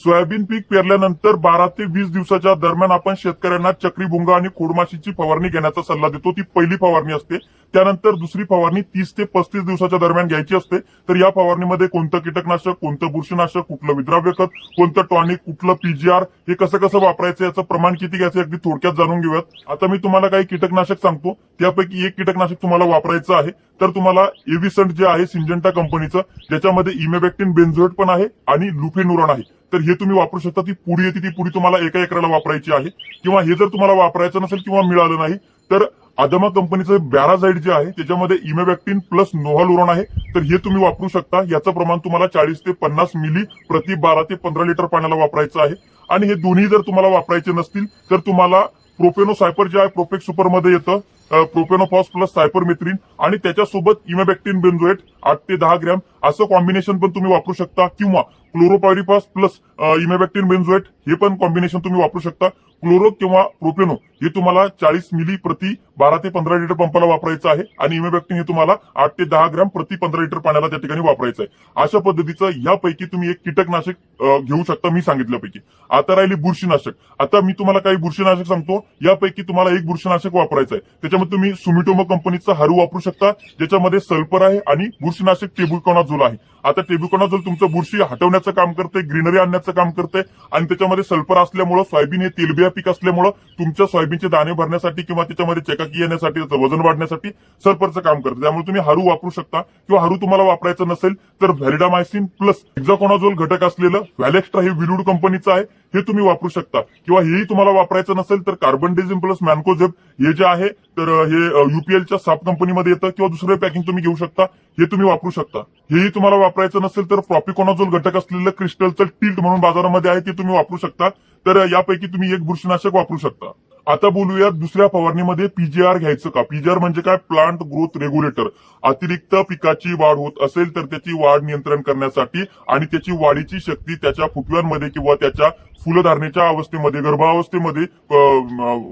Soybean पीक पेरल्यानंतर बारा ते वीस दिवसाच्या दरम्यान आपण शेतकऱ्यांना चक्रीभुंगा आणि खोडमाशीची फवारणी घेण्याचा सल्ला देतो. ती पहिली फवारणी असते. त्यानंतर दुसरी फवारणी तीस ते पस्तीस दिवसाच्या दरम्यान घ्यायची असते. तर या फवारणीमध्ये कोणतं कीटकनाशक कोणतं बुरशीनाशक कुठलं विद्राव्य खत कोणतं टॉनिक कुठलं पीजीआर हे कसं कसं वापरायचं याचं प्रमाण किती घ्यायचं अगदी थोडक्यात जाणून घेऊयात. आता मी तुम्हाला काही कीटकनाशक सांगतो. त्यापैकी एक कीटकनाशक तुम्हाला वापरायचं आहे. तर तुम्हाला एव्हिसंट जे आहे सिंजंटा कंपनीचं ज्याच्यामध्ये इमेबॅक्टिन बेन्झोएट पण आहे आणि लुफेनुरॉन आहे. तर हे तुम्ही वापरू शकता. ती पुडी येते ती पुडी तुम्हाला एका एकराला वापरायची आहे. किंवा हे जर तुम्हाला वापरायचं नसेल किंवा मिळालं नाही तर आदमा कंपनीचं बॅराझाईड जे आहे त्याच्यामध्ये इमेबॅक्टिन प्लस नोहालुरॉन आहे. तर हे तुम्ही वापरू शकता. याचं प्रमाण तुम्हाला चाळीस ते पन्नास मिली प्रति बारा ते पंधरा लिटर पाण्याला वापरायचं आहे. आणि हे दोन्ही जर तुम्हाला वापरायचे नसतील तर तुम्हाला प्रोपेनो सायपर जे आहे प्रोपेक सुपरमध्ये येतं. प्रोपेनोफॉस प्लस सायपरमेथ्रिन आणि त्याच्यासोबत इमेबॅक्टिन बेन्झोएट आठ ते दहा ग्रॅम. असं कॉम्बिनेशन पण तुम्ही वापरू शकता. किंवा क्लोरोपायरिफॉस प्लस इमेबॅक्टिन बेन्झोएट हे पण कॉम्बिनेशन तुम्ही वापरू शकता. क्लोरो किंवा प्रोपेनो हे तुम्हाला चाळीस मिली प्रति बारा ते पंधरा लिटर पंपाला वापरायचं आहे आणि इमेबॅक्टिन हे तुम्हाला आठ ते दहा ग्रॅम प्रति पंधरा लिटर पाण्याला त्या ठिकाणी वापरायचं आहे. अशा पद्धतीचं यापैकी तुम्ही एक कीटकनाशक घेऊ शकता मी सांगितल्यापैकी. आता राहिली बुरशीनाशक. आता मी तुम्हाला काही बुरशीनाशक सांगतो. यापैकी तुम्हाला एक बुरशीनाशक वापरायचं आहे. त्याच्यामध्ये तुम्ही सुमिटोमो कंपनीचा हरू वापरू शकता. ज्याच्यामध्ये सल्फर आहे आणि बुरशीनाशक टेबुकोनाझोल आहे. आता टेबुकोनाझोल तुमचं बुरशी हटवण्याचं काम करते ग्रीनरी आणण्याचं काम करते आणि त्याच्यामध्ये सल्फर असल्यामुळे सोयाबीन हे तेलबिया पीक असल्यामुळं तुमच्या सोयाबीनचे दाणे भरण्यासाठी किंवा त्याच्यामध्ये चकाकी येण्यासाठी त्याचं वजन वाढण्यासाठी सरपरचं काम करते. त्यामुळे तुम्ही हारू वापरू शकता किंवा हारू तुम्हाला वापरायचं नसेल तर व्हॅलिडामायसिन प्लस एक्झाकोनाझोल घटक असलेलं व्हॅलेक्स्ट्रा हे विलूड कंपनीचं आहे हे तुम्ही वापरू शकता. किंवा हेही तुम्हाला वापरायचं नसेल तर कार्बन डेझिम प्लस मॅनकोझेब हे जे आहे तर हे युपीएलच्या साप कंपनीमध्ये येतं किंवा दुसरं पॅकिंग तुम्ही घेऊ शकता हे तुम्ही वापरू शकता. हेही तुम्हाला वापरायचं नसेल तर प्रॉपिकोनाझोल घटक असलेलं क्रिस्टलचं टिल्ट म्हणून बाजारामध्ये आहे ते तुम्ही वापरू शकता. तर यापैकी तुम्ही एक बुरशीनाशक वापरू शकता. आता बोलूया दुसऱ्या फवारणीमध्ये पीजीआर घ्यायचं का? पीजीआर म्हणजे काय? प्लांट ग्रोथ रेग्युलेटर अतिरिक्त पिकाची वाढ होत असेल तर त्याची वाढ नियंत्रण करण्यासाठी आणि त्याची वाढीची शक्ती त्याच्या फुटव्यांमध्ये किंवा त्याच्या फुलधारणेच्या अवस्थेमध्ये गर्भावस्थेमध्ये अ,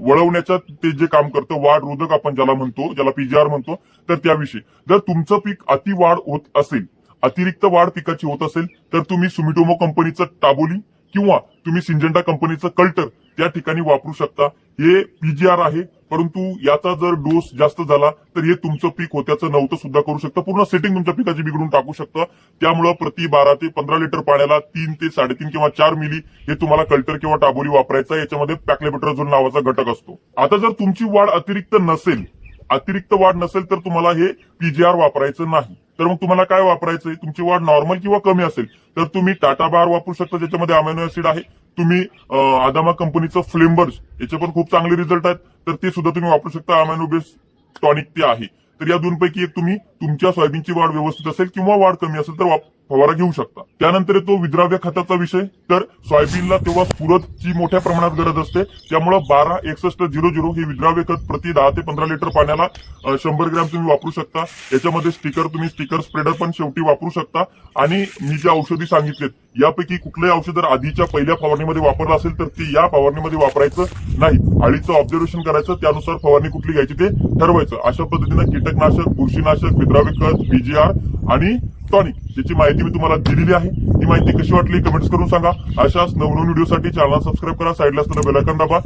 वळवण्याचं ते जे काम करतं वाढ रोधक आपण ज्याला म्हणतो ज्याला पीजीआर म्हणतो तर त्याविषयी. जर तुमचं पीक अति वाढ होत असेल अतिरिक्त वाढ पिकाची होत असेल तर तुम्ही सुमिटोमो कंपनीचं टाबोली किंवा तुम्ही सिंजेंटा कंपनीचं कल्टर त्या ठिकाणी वापरू शकता. हे पीजीआर आहे परंतु याचा जर डोस जास्त झाला तर हे तुमचं पीक होत्याचं नव्हतं सुद्धा करू शकतं. पूर्ण सेटिंग तुमच्या पिकाची बिघडून टाकू शकतं. त्यामुळं प्रति बारा ते पंधरा लिटर पाण्याला तीन ते साडेतीन किंवा चार मिली हे तुम्हाला कल्टर किंवा टाबोली वापरायचं याच्यामध्ये पॅक्लेबेट्राझोल नावाचा घटक असतो. आता जर तुमची वाढ अतिरिक्त नसेल अतिरिक्त वाढ नसेल तर तुम्हाला हे पीजीआर वापरायचं नाही. तर मग तुम्हाला काय वापरायचंय? तुमची वाढ नॉर्मल किंवा कमी असेल तर तुम्ही टाटा बार वापरू शकता ज्याच्यामध्ये अमेनो ऍसिड आहे. तुम्ही आदामा कंपनीचं फ्लेम्बर्स याचे पण खूप चांगले रिझल्ट आहेत. तर ते सुद्धा तुम्ही वापरू शकता. अमेनो बेस टॉनिक ते आहे. तर या दोनपैकी एक तुम्ही तुमच्या सोयाबीनची वाढ व्यवस्थित असेल किंवा वाढ कमी असेल तर फवारा घेऊ शकता. त्यानंतर येतो विद्राव्य खताचा विषय तर सोयाबीनला तेव्हा स्फुरदची मोठ्या प्रमाणात गरज असते. त्यामुळं बारा एकसष्ट झिरो झिरो हे विद्राव्य खत प्रति दहा ते पंधरा लिटर पाण्याला शंभर ग्रॅम तुम्ही वापरू शकता. याच्यामध्ये स्टिकर तुम्ही स्टिकर स्प्रेडर पण शेवटी वापरू शकता. आणि मी जे औषधी सांगितलेत यापैकी कुठलंही औषध जर आधीच्या पहिल्या फवारणीमध्ये वापरलं असेल तर ते या फवारणीमध्ये वापरायचं नाही. अळीचं ऑब्झर्वेशन करायचं त्यानुसार फवारणी कुठली घ्यायची ते ठरवायचं. अशा पद्धतीनं कीटकनाशक बुरशीनाशक विद्राव्य खत बीजीआर आणि टॉनिक याची माहिती मी तुम्हाला दिलेली आहे. ही माहिती कशी वाटली कमेंट्स करून सांगा. अशाच नवनवीन व्हिडिओसाठी चॅनल सबस्क्राईब करा. साईडला असताना बेलायकन दाबा.